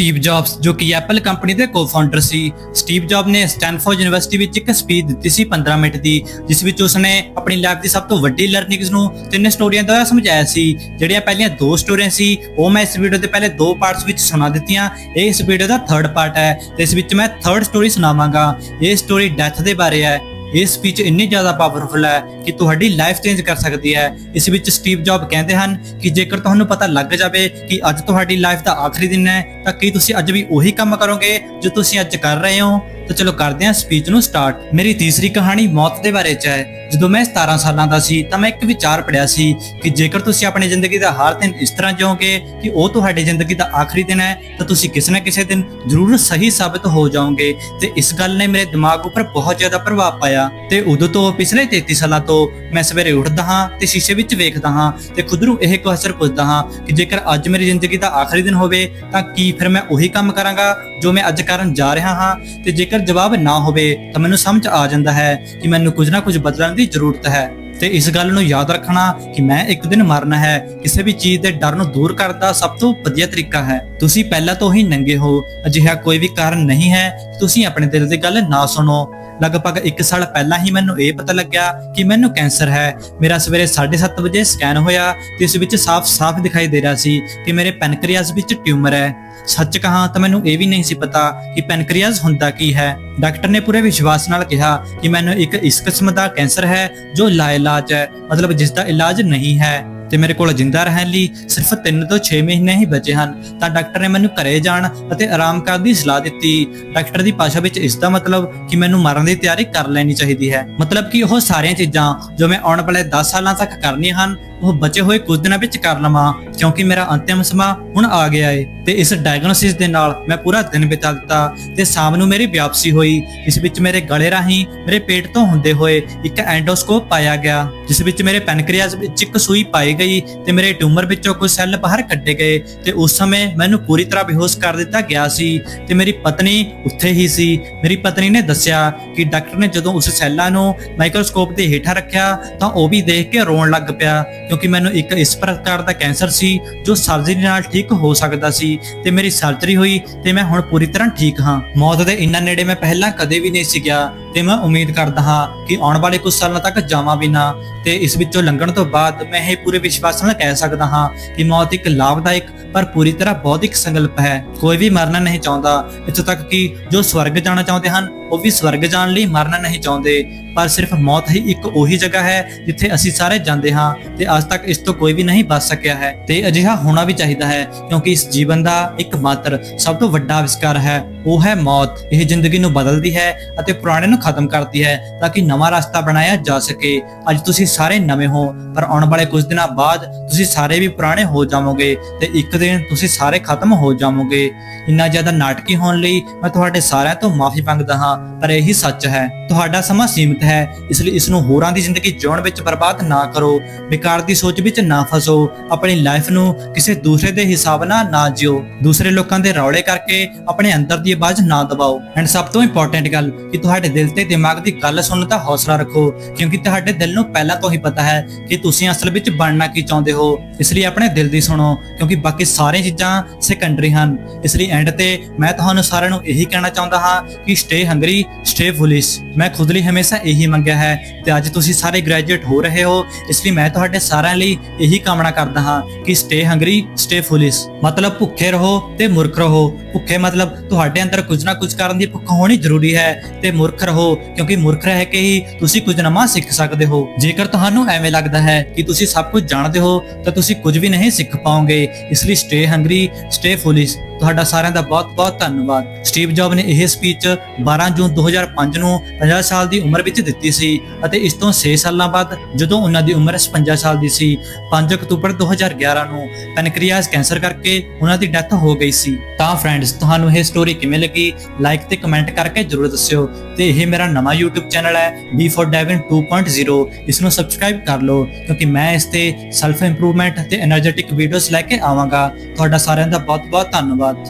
Steve Jobs ਜੋ ਕਿ Apple company ਦੇ ਕੋ-ਫਾਊਂਡਰ ਸੀ। ਸਟੀਵ ਜੌਬ ਨੇ ਸਟੈਨਫੋਰਡ ਯੂਨੀਵਰਸਿਟੀ ਵਿੱਚ ਇੱਕ ਸਪੀਚ ਦਿੱਤੀ ਸੀ 15 ਮਿੰਟ ਦੀ, ਜਿਸ ਵਿੱਚ ਉਸਨੇ ਆਪਣੀ ਲਾਈਫ ਦੀ ਸਭ ਤੋਂ ਵੱਡੀ ਲਰਨਿੰਗਸ ਨੂੰ ਤਿੰਨ ਸਟੋਰੀਆਂ ਦੁਆਰਾ ਸਮਝਾਇਆ ਸੀ। ਜਿਹੜੀਆਂ ਪਹਿਲੀਆਂ ਦੋ ਸਟੋਰੀਆਂ ਸੀ, ਉਹ ਮੈਂ ਇਸ ਵੀਡੀਓ ਦੇ ਪਹਿਲੇ ਦੋ ਪਾਰਟਸ ਵਿੱਚ ਸੁਣਾ ਦਿੱਤੀਆਂ। ਇਹ ਇਸ ਵੀਡੀਓ ਦਾ ਥਰਡ ਪਾਰਟ ਹੈ ਤੇ ਇਸ ਵਿੱਚ ਮੈਂ ਥਰਡ ਸਟੋਰੀ ਸੁਣਾਵਾਂਗਾ। ਇਹ ਸਟੋਰੀ ਡੈਥ ਦੇ ਬਾਰੇ ਹੈ। ਇਹ ਸਪੀਚ ਇੰਨੀ ਜ਼ਿਆਦਾ ਪਾਵਰਫੁਲ ਹੈ ਕਿ ਤੁਹਾਡੀ ਲਾਈਫ ਚੇਂਜ ਕਰ ਸਕਦੀ ਹੈ। ਇਸ ਵਿੱਚ ਸਟੀਵ ਜੌਬ ਕਹਿੰਦੇ ਹਨ ਕਿ ਜੇਕਰ ਤੁਹਾਨੂੰ ਪਤਾ ਲੱਗ ਜਾਵੇ ਕਿ ਅੱਜ ਤੁਹਾਡੀ ਲਾਈਫ ਦਾ ਆਖਰੀ ਦਿਨ ਹੈ, ਤਾਂ ਕੀ ਤੁਸੀਂ ਅੱਜ ਵੀ ਉਹੀ ਕੰਮ ਕਰੋਗੇ ਜੋ ਤੁਸੀਂ ਅੱਜ ਕਰ ਰਹੇ ਹੋ? ਤਾਂ ਚਲੋ ਕਰਦੇ ਹਾਂ ਸਪੀਚ ਨੂੰ ਸਟਾਰਟ ਮੇਰੀ ਤੀਸਰੀ ਕਹਾਣੀ ਮੌਤ ਦੇ ਬਾਰੇ ਚ ਹੈ। ਜਦੋਂ ਮੈਂ 17 ਸਾਲਾਂ ਦਾ ਸੀ, ਤਾਂ ਮੈਂ ਇੱਕ ਵਿਚਾਰ ਪੜਿਆ ਸੀ ਕਿ ਜੇਕਰ ਤੁਸੀਂ ਆਪਣੀ ਜ਼ਿੰਦਗੀ ਦਾ ਹਰ ਦਿਨ ਇਸ ਤਰ੍ਹਾਂ ਜਿਓਗੇ ਕਿ ਉਹ ਤੁਹਾਡੀ ਜ਼ਿੰਦਗੀ ਦਾ ਆਖਰੀ ਦਿਨ ਹੈ, ਤਾਂ ਤੁਸੀਂ ਕਿਸੇ ਨਾ ਕਿਸੇ ਦਿਨ ਜ਼ਰੂਰ ਸਹੀ ਸਾਬਤ ਹੋ ਜਾਓਗੇ। ਤੇ ਇਸ ਗੱਲ ਨੇ ਮੇਰੇ ਦਿਮਾਗ ਉੱਪਰ ਬਹੁਤ ਜ਼ਿਆਦਾ ਪ੍ਰਭਾਵ ਪਾਇਆ। ਤੇ ਉਦੋਂ ਤੋਂ ਪਿਛਲੇ 33 ਸਾਲਾਂ ਤੋਂ ਮੈਂ ਸਵੇਰੇ ਉੱਠਦਾ ਹਾਂ ਤੇ ਸ਼ੀਸ਼ੇ ਵਿੱਚ ਵੇਖਦਾ ਹਾਂ ਤੇ ਖੁਦ ਨੂੰ ਇਹ ਕੁਐਸਚਨ ਪੁੱਛਦਾ ਹਾਂ ਕਿ ਜੇਕਰ ਅੱਜ ਮੇਰੀ ਜ਼ਿੰਦਗੀ ਦਾ ਆਖਰੀ ਦਿਨ ਹੋਵੇ, ਤਾਂ ਕੀ ਫਿਰ ਮੈਂ ਉਹੀ ਕੰਮ ਕਰਾਂਗਾ? ਜੋ ਮੈਂ ਅੱਜ ਕਰਨ ਜਾ ਰਿਹਾ ਹਾਂ ਤੇ ਜੇਕਰ ਜਵਾਬ ਨਾ ਹੋਵੇ ਤਾਂ ਮੈਨੂੰ ਸਮਝ ਆ ਜਾਂਦਾ ਹੈ ਕਿ ਮੈਨੂੰ ਕੁਝ ਨਾ ਕੁਝ ਬਦਲਣ ਦੀ ਜ਼ਰੂਰਤ ਹੈ। ਤੇ ਇਸ ਗੱਲ ਨੂੰ ਯਾਦ ਰੱਖਣਾ ਕਿ ਮੈਂ ਇੱਕ ਦਿਨ ਮਰਨਾ ਹੈ, ਕਿਸੇ ਵੀ ਚੀਜ਼ ਦੇ ਡਰ ਨੂੰ ਦੂਰ ਕਰਨ ਦਾ ਸਭ ਤੋਂ ਵਧੀਆ ਤਰੀਕਾ ਹੈ। ਤੁਸੀਂ ਪਹਿਲਾਂ ਤੋਂ ਹੀ ਨੰਗੇ ਹੋ, ਅਜਿਹਾ ਕੋਈ ਵੀ ਕਾਰਨ ਨਹੀਂ ਹੈ। ਤੁਸੀਂ ਆਪਣੇ ਦਿਲ ਦੀ ਗੱਲ ਨਾ ਸੁਣੋ। ਲਗਭਗ 1 ਸਾਲ ਪਹਿਲਾਂ ਹੀ ਮੈਨੂੰ ਇਹ ਪਤਾ ਲੱਗਿਆ ਕਿ ਮੈਨੂੰ ਕੈਂਸਰ ਹੈ। ਮੇਰਾ ਸਵੇਰੇ 7:30 ਵਜੇ ਸਕੈਨ ਹੋਇਆ ਤੇ ਇਸ ਵਿੱਚ ਸਾਫ਼-ਸਾਫ਼ ਦਿਖਾਈ ਦੇ ਰਿਹਾ ਸੀ ਕਿ ਮੇਰੇ ਪੈਨਕ੍ਰੀਆਸ ਵਿੱਚ ਟਿਊਮਰ ਹੈ। ਸੱਚ ਕਹਾਂ ਤਾਂ ਮੈਨੂੰ ਇਹ ਵੀ ਨਹੀਂ ਸੀ ਪਤਾ ਕਿ ਪੈਨਕ੍ਰੀਆਸ ਹੁੰਦਾ ਕੀ ਹੈ। ਡਾਕਟਰ ਨੇ ਪੂਰੇ ਵਿਸ਼ਵਾਸ ਨਾਲ ਕਿਹਾ ਕਿ ਮੈਨੂੰ ਇੱਕ ਇਸ ਕਿਸਮ ਦਾ ਕੈਂਸਰ ਹੈ ਜੋ ਲਾਇਲਾਜ ਹੈ। ਮਤਲਬ ਜਿਸ ਦਾ ਇਲਾਜ ਨਹੀਂ ਹੈ। ਤੇ ਮੇਰੇ ਕੋਲ ਜਿੰਦਾ ਰਹਿਣ ਲਈ ਸਿਰਫ 3 ਤੋਂ 6 ਮਹੀਨੇ ਹੀ ਬਚੇ ਹਨ। ਤਾਂ ਡਾਕਟਰ ਨੇ ਮੈਨੂੰ ਘਰੇ ਜਾਣ ਅਤੇ ਆਰਾਮ ਕਰਨ ਦੀ ਸਲਾਹ ਦਿੱਤੀ। ਡਾਕਟਰ ਦੀ ਭਾਸ਼ਾ ਵਿੱਚ ਇਸ ਦਾ ਮਤਲਬ ਕਿ ਮੈਨੂੰ ਮਰਨ ਦੀ ਤਿਆਰੀ ਕਰ ਲੈਣੀ ਚਾਹੀਦੀ ਹੈ। ਮਤਲਬ ਕਿ ਉਹ ਸਾਰੀਆਂ ਚੀਜ਼ਾਂ ਜੋ ਮੈਂ ਆਉਣ ਵਾਲੇ 10 ਸਾਲਾਂ ਤੱਕ ਕਰਨੀਆਂ ਹਨ, ਉਹ ਬਚੇ ਹੋਏ ਕੁਝ ਦਿਨਾਂ ਵਿੱਚ ਕਰ ਲਵਾਂ, ਕਿਉਂਕਿ ਮੇਰਾ ਅੰਤਿਮ ਸਮਾਂ ਹੁਣ ਆ ਗਿਆ ਏ। ਤੇ ਇਸ ਡਾਇਗਨੋਸਿਸ ਦੇ ਨਾਲ ਮੈਂ ਪੂਰਾ ਦਿਨ ਬਿਤਾ ਦਿੱਤਾ ਤੇ ਸ਼ਾਮ ਨੂੰ ਮੇਰੀ ਵਿਆਪਸੀ ਹੋਈ। ਇਸ ਵਿੱਚ ਮੇਰੇ ਗਲੇ ਰਾਹੀਂ ਮੇਰੇ ਪੇਟ ਤੋਂ ਹੁੰਦੇ ਹੋਏ ਇੱਕ ਐਂਡੋਸਕੋਪ ਪਾਇਆ ਗਿਆ, ਜਿਸ ਵਿੱਚ ਮੇਰੇ ਪੈਨਕ੍ਰੀਆਸ ਵਿੱਚ ਇੱਕ ਸੂਈ ਪਾਈ ਗਈ ਤੇ ਮੇਰੇ ਟਿਊਮਰ ਵਿੱਚੋਂ ਕੁਝ ਸੈੱਲ ਬਾਹਰ ਕੱਢੇ ਗਏ ਤੇ ਉਸ ਸਮੇਂ ਮੈਨੂੰ ਪੂਰੀ ਤਰ੍ਹਾਂ ਬੇਹੋਸ਼ ਕਰ ਦਿੱਤਾ ਗਿਆ ਸੀ ਤੇ ਮੇਰੀ ਪਤਨੀ ਉੱਥੇ ਹੀ ਸੀ। ਮੇਰੀ ਪਤਨੀ ਨੇ ਦੱਸਿਆ ਕਿ ਡਾਕਟਰ ਨੇ ਜਦੋਂ ਉਸ ਸੈੱਲਾਂ ਨੂੰ ਮਾਈਕਰੋਸਕੋਪ ਦੇ ਹੇਠਾਂ ਰੱਖਿਆ ਤਾਂ ਉਹ ਵੀ ਦੇਖ ਕੇ ਰੋਣ ਲੱਗ ਪਿਆ ਕਿਉਂਕਿ ਮੈਨੂੰ ਇੱਕ ਇਸ ਪ੍ਰਕਾਰ ਦਾ ਕੈਂਸਰ ਸੀ ਜੋ ਸਰਜਰੀ ਨਾਲ ਠੀਕ ਹੋ ਸਕਦਾ ਸੀ ਤੇ ਮੇਰੀ ਸਰਜਰੀ ਹੋਈ ਤੇ ਮੈਂ ਹੁਣ ਪੂਰੀ ਤਰ੍ਹਾਂ ਠੀਕ ਹਾਂ। ਮੌਤ ਦੇ ਇੰਨਾ ਨੇੜੇ ਮੈਂ ਪਹਿਲਾਂ ਕਦੇ ਵੀ ਨਹੀਂ ਸੀ ਗਿਆ। ਤੇ ਮੈਂ ਉਮੀਦ ਕਰਦਾ ਹਾਂ ਕਿ ਆਉਣ ਵਾਲੇ ਕੁਝ ਸਾਲਾਂ ਤੱਕ ਜਾਵਾਂ ਵੀ ਨਾ। ਤੇ ਇਸ ਵਿੱਚੋਂ ਲੰਘਣ ਤੋਂ ਬਾਅਦ ਮੈਂ ਇਹ ਪੂਰੇ ਵਿਸ਼ਵਾਸ ਨਾਲ ਕਹਿ ਸਕਦਾ ਹਾਂ ਕਿ ਮੌਤ ਇੱਕ ਲਾਭਦਾਇਕ ਪਰ ਪੂਰੀ ਤਰ੍ਹਾਂ ਬੌਧਿਕ ਸੰਕਲਪ ਹੈ। ਕੋਈ ਵੀ ਮਰਨਾ ਨਹੀਂ ਚਾਹੁੰਦਾ। ਇੱਥੋਂ ਤੱਕ ਕਿ ਜੋ ਸਵਰਗ ਜਾਣਾ ਚਾਹੁੰਦੇ ਹਨ ਉਹ ਵੀ ਸਵਰਗ ਜਾਣ ਲਈ ਮਰਨਾ ਨਹੀਂ ਚਾਹੁੰਦੇ, ਪਰ ਸਿਰਫ ਮੌਤ ਹੀ ਇੱਕ ਉਹੀ ਜਗ੍ਹਾ ਹੈ ਜਿੱਥੇ ਅਸੀਂ ਸਾਰੇ ਜਾਂਦੇ ਹਾਂ ਤੇ ਅੱਜ ਤੱਕ ਇਸ ਤੋਂ ਕੋਈ ਵੀ ਨਹੀਂ ਬਚ ਸਕਿਆ ਹੈ। ਤੇ ਅਜਿਹਾ ਹੋਣਾ ਵੀ ਚਾਹੀਦਾ ਹੈ, ਕਿਉਂਕਿ ਇਸ ਜੀਵਨ ਦਾ ਇੱਕ ਮਾਤਰ ਸਭ ਤੋਂ ਵੱਡਾ ਅਵਿਸ਼ਕਾਰ ਹੈ, ਉਹ ਹੈ ਮੌਤ। ਇਹ ਜ਼ਿੰਦਗੀ ਨੂੰ ਬਦਲਦੀ ਹੈ ਅਤੇ ਪੁਰਾਣੇ ਨੂੰ ਖਤਮ ਕਰਦੀ ਹੈ ਤਾਂ ਕਿ ਨਵਾਂ ਰਸਤਾ ਬਣਾਇਆ ਜਾ ਸਕੇ। ਅੱਜ ਤੁਸੀਂ ਸਾਰੇ ਨਵੇਂ ਹੋ, ਪਰ ਆਉਣ ਵਾਲੇ ਕੁਝ ਦਿਨਾਂ ਬਾਅਦ ਤੁਸੀਂ ਸਾਰੇ ਵੀ ਪੁਰਾਣੇ ਹੋ ਜਾਵੋਗੇ ਤੇ ਇੱਕ ਦਿਨ ਤੁਸੀਂ ਸਾਰੇ ਖਤਮ ਹੋ ਜਾਵੋਗੇ। ਇੰਨਾ ਜ਼ਿਆਦਾ ਨਾਟਕੀ ਹੋਣ ਲਈ ਮੈਂ ਤੁਹਾਡੇ ਸਾਰਿਆਂ ਤੋਂ ਮਾਫੀ ਮੰਗਦਾ ਹਾਂ। ਪਰ ਇਹੀ ਸੱਚ ਹੈ। ਤੁਹਾਡਾ ਸਮਾਂ ਸੀਮਿਤ ਹੈ, ਇਸ ਲਈ ਇਸ ਨੂੰ ਹੋਰਾਂ ਦੀ ਜ਼ਿੰਦਗੀ ਜਿਉਣ ਵਿੱਚ ਬਰਬਾਦ ਨਾ ਕਰੋ। ਬੇਕਾਰ ਦੀ ਸੋਚ ਵਿੱਚ ਨਾ ਫਸੋ, ਆਪਣੀ ਲਾਈਫ ਨੂੰ ਕਿਸੇ ਦੂਸਰੇ ਦੇ ਹਿਸਾਬ ਨਾਲ ਨਾ ਜਿਓ। ਦੂਸਰੇ ਲੋਕਾਂ ਦੇ ਰੌਲੇ ਕਰਕੇ ਆਪਣੇ ਅੰਦਰ ਦੀ ਆਵਾਜ਼ ਨਾ ਦਬਾਓ। ਐਂਡ ਸਭ ਤੋਂ ਇੰਪੋਰਟੈਂਟ ਗੱਲ, ਕਿ ਤੁਹਾਡੇ ਦਿਲ ਤੇ ਦਿਮਾਗ ਦੀ ਗੱਲ ਸੁਣਨ ਦਾ ਹੌਸਲਾ ਰੱਖੋ, ਕਿਉਂਕਿ ਤੁਹਾਡੇ ਦਿਲ ਨੂੰ ਪਹਿਲਾਂ ਤੋਂ ਹੀ ਪਤਾ ਹੈ ਕਿ ਤੁਸੀਂ ਅਸਲ ਵਿੱਚ ਬਣਨਾ ਕੀ ਚਾਹੁੰਦੇ ਹੋ। ਇਸ ਲਈ ਆਪਣੇ ਦਿਲ ਦੀ ਸੁਣੋ, ਕਿਉਂਕਿ ਬਾਕੀ ਸਾਰੀਆਂ ਚੀਜ਼ਾਂ ਸੈਕੰਡਰੀ ਹਨ। ਇਸ ਲਈ ਐਂਡ ਤੇ ਮੈਂ ਤੁਹਾਨੂੰ ਸਾਰਿਆਂ ਨੂੰ ਇਹੀ ਕਹਿਣਾ ਚਾਹੁੰਦਾ ਹਾਂ ਕਿ ਸਟੇ ਹੰਗਰੀ ਸਟੇ ਫੁਲਿਸ਼ ਮੈਂ ਖੁਦ ਲਈ ਹਮੇਸ਼ਾ ਇਹੀ ਮੰਗਿਆ ਹੈ ਤੇ ਅੱਜ ਤੁਸੀਂ ਸਾਰੇ ਗ੍ਰੈਜੂਏਟ ਹੋ ਰਹੇ ਹੋ, ਇਸ ਲਈ ਮੈਂ ਤੁਹਾਡੇ ਸਾਰਿਆਂ ਲਈ ਇਹੀ ਕਾਮਨਾ ਕਰਦਾ ਹਾਂ ਕਿ ਸਟੇ ਹੰਗਰੀ ਸਟੇ ਫੁਲਿਸ਼ ਮਤਲਬ ਭੁੱਖੇ ਰਹੋ ਤੇ ਮੁਰਖ ਰਹੋ। ਭੁੱਖੇ ਮਤਲਬ ਤੁਹਾਡੇ ਅੰਦਰ ਕੁਝ ਨਾ ਕੁਝ ਕਰਨ ਦੀ ਭੁੱਖ ਹੋਣੀ ਜ਼ਰੂਰੀ ਹੈ ਤੇ ਮੁਰਖ ਰਹੋ, ਕਿਉਂਕਿ ਮੁਰਖ ਰਹਿ ਕੇ ਹੀ ਤੁਸੀਂ ਕੁਝ ਨਵਾਂ ਸਿੱਖ ਸਕਦੇ ਹੋ। ਜੇਕਰ ਤੁਹਾਨੂੰ ਐਵੇਂ ਲੱਗਦਾ ਹੈ ਕਿ ਤੁਸੀਂ ਸਭ ਕੁਝ ਜਾਣਦੇ ਹੋ, ਤਾਂ ਤੁਸੀਂ ਕੁਝ ਵੀ ਨਹੀਂ ਸਿੱਖ ਪਾਓਗੇ। ਇਸ ਲਈ ਸਟੇ ਹੰਗਰੀ ਸਟੇ ਫੁਲਿਸ਼ ਤੁਹਾਡਾ ਸਾਰਿਆਂ ਦਾ ਬਹੁਤ-ਬਹੁਤ ਧੰਨਵਾਦ। ਸਟੀਵ ਜੌਬ ਨੇ ਇਹ ਸਪੀਚ 12 ਜੂਨ 2005 ਨੂੰ 50 ਸਾਲ ਦੀ ਉਮਰ ਵਿੱਚ ਦਿੱਤੀ ਸੀ ਅਤੇ ਇਸ ਤੋਂ 6 ਸਾਲਾਂ ਬਾਅਦ ਜਦੋਂ ਉਹਨਾਂ ਦੀ ਉਮਰ 55 ਸਾਲ ਦੀ ਸੀ 5 ਅਕਤੂਬਰ 2011 ਨੂੰ ਪੈਨਕ੍ਰੀਆਸ ਕੈਂਸਰ ਕਰਕੇ ਉਹਨਾਂ ਦੀ ਡੈਥ ਹੋ ਗਈ ਸੀ। ਤਾਂ ਫਰੈਂਡਸ, ਤੁਹਾਨੂੰ ਇਹ ਸਟੋਰੀ ਕਿਵੇਂ ਲੱਗੀ? ਲਾਈਕ ਤੇ ਕਮੈਂਟ ਕਰਕੇ ਜਰੂਰ ਦੱਸਿਓ ਤੇ ਇਹ ਮੇਰਾ ਨਵਾਂ YouTube ਚੈਨਲ ਹੈ B for Devin 2.0 ਇਸ ਨੂੰ ਸਬਸਕ੍ਰਾਈਬ ਕਰ ਲਓ ਕਿਉਂਕਿ ਮੈਂ ਇਸ ਤੇ ਸੈਲਫ ਇੰਪਰੂਵਮੈਂਟ ਤੇ એનર્ਜੈਟਿਕ ਵੀਡੀਓਜ਼ ਲੈ ਕੇ ਆਵਾਂਗਾ। ਤੁਹਾਡਾ ਸਾਰਿਆਂ ਦਾ ਬਹੁਤ-ਬਹੁਤ ਧੰਨਵਾਦ।